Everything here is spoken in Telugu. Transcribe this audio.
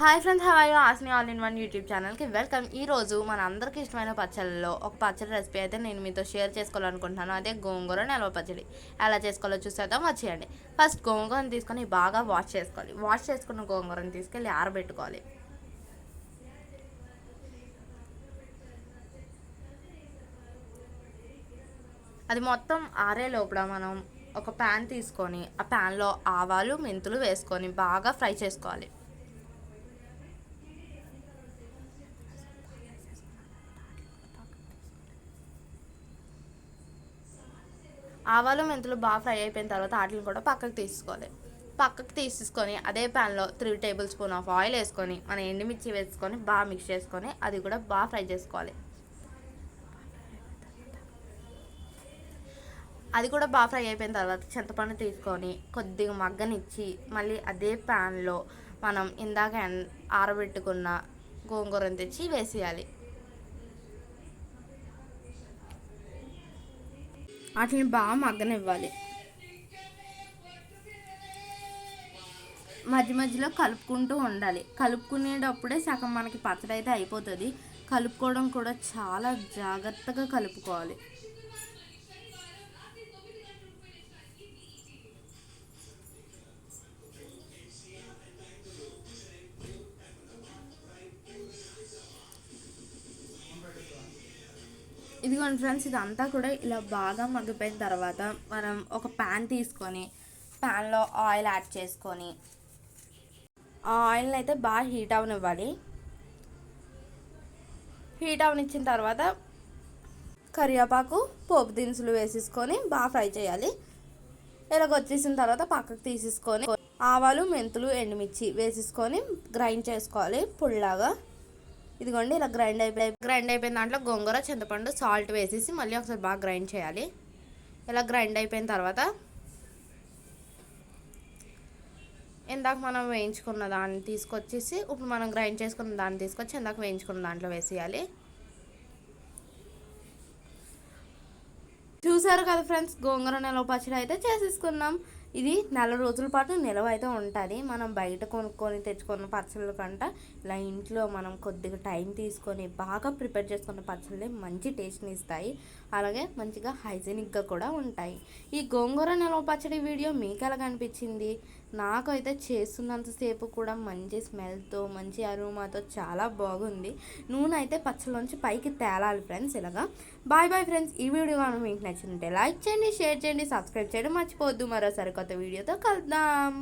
హాయ్ ఫ్రెండ్స్ హాయ్ ఆస్ని ఆల్ ఇన్ వన్ యూట్యూబ్ ఛానల్కి వెల్కమ్ ఈ రోజు మన అందరికీ ఇష్టమైన పచ్చళ్ళలో ఒక పచ్చడి రెసిపీ అయితే నేను మీతో షేర్ చేసుకోవాలనుకుంటున్నాను. అదే గోంగూర నిల్వ పచ్చడి. ఎలా చేసుకోవాలో చూసేద్దాం. వచ్చేయండి. ఫస్ట్ గోంగూరని తీసుకొని బాగా వాష్ చేసుకోవాలి. వాష్ చేసుకున్న గోంగూరని తీసుకెళ్ళి ఆరబెట్టుకోవాలి. అది మొత్తం ఆరే లోపల మనం ఒక ప్యాన్ తీసుకొని ఆ ప్యాన్లో ఆవాలు మెంతులు వేసుకొని బాగా ఫ్రై చేసుకోవాలి. ఆవాలు మెంతులు బాగా ఫ్రై అయిపోయిన తర్వాత వాటిని కూడా పక్కకు తీసుకోవాలి. పక్కకు తీసేసుకొని అదే ప్యాన్లో three table spoon of oil వేసుకొని మన ఎండుమిర్చి వేసుకొని బాగా మిక్స్ చేసుకొని అది కూడా బాగా ఫ్రై చేసుకోవాలి. అది కూడా బాగా ఫ్రై అయిపోయిన తర్వాత చింతపండు తీసుకొని కొద్దిగా మగ్గనిచ్చి మళ్ళీ అదే ప్యాన్లో మనం ఇందాక ఆరబెట్టుకున్న గోంగూరను తెచ్చి వేసేయాలి. వాటిని బాగా మగ్గనివ్వాలి. మధ్య మధ్యలో కలుపుకుంటూ ఉండాలి. కలుపుకునేటప్పుడే సగం మనకి పచ్చడి అయితే అయిపోతుంది. కలుపుకోవడం కూడా చాలా జాగ్రత్తగా కలుపుకోవాలి. ఇదిగోండి ఫ్రెండ్స్ ఇదంతా కూడా ఇలా బాగా మగ్గిపోయిన తర్వాత మనం ఒక ప్యాన్ తీసుకొని ప్యాన్లో ఆయిల్ యాడ్ చేసుకొని ఆ ఆయిల్ని అయితే బాగా హీట్ అవనివ్వాలి. హీట్ అవనిచ్చిన తర్వాత కరివేపాకు పోపు దినుసులు వేసేసుకొని బాగా ఫ్రై చేయాలి. ఇలాగ వచ్చేసిన తర్వాత పక్కకు తీసేసుకొని ఆవాలు మెంతులు ఎండుమిర్చి వేసేసుకొని గ్రైండ్ చేసుకోవాలి. పుల్లాగా ఇదిగోండి ఇలా గ్రైండ్ అయిపోయి గ్రైండ్ అయిపోయిన దాంట్లో గోంగూర చింతపండు సాల్ట్ వేసేసి మళ్ళీ ఒకసారి బాగా గ్రైండ్ చేయాలి. ఇలా గ్రైండ్ అయిపోయిన తర్వాత ఇందాక మనం వేయించుకున్న దాన్ని తీసుకొచ్చేసి ఇప్పుడు మనం గ్రైండ్ చేసుకున్న దాన్ని తీసుకొచ్చి ఇందాక వేయించుకున్న దాంట్లో వేసేయాలి. చూసారు కదా ఫ్రెండ్స్? గోంగూర నిలవ పచ్చడి అయితే చేసేసుకున్నాం. ఇది నెల రోజుల పాటు నిలవ అయితే ఉంటుంది. మనం బయట కొనుక్కొని తెచ్చుకున్న పచ్చళ్ళ కంట ఇలా ఇంట్లో మనం కొద్దిగా టైం తీసుకొని బాగా ప్రిపేర్ చేసుకున్న పచ్చళ్ళే మంచి టేస్ట్ని ఇస్తాయి అలాగే మంచిగా హైజీనిక్గా కూడా ఉంటాయి. ఈ గోంగూర నిలవ పచ్చడి వీడియో మీకు ఎలా కనిపించింది? నాకైతే చేస్తున్నంతసేపు కూడా మంచి స్మెల్తో మంచి అరుమాతో చాలా బాగుంది. నూనె అయితే పచ్చళ్ళ నుంచి పైకి తేలాలి ఫ్రెండ్స్ ఇలాగా. Bye bye friends. ఈ వీడియో మీకు మీకు ఉంటే లైక్ చేయండి షేర్ చేయండి సబ్స్క్రైబ్ చేయడం మర్చిపోవద్దు. మరోసారి కొత్త వీడియోతో కలుద్దాం.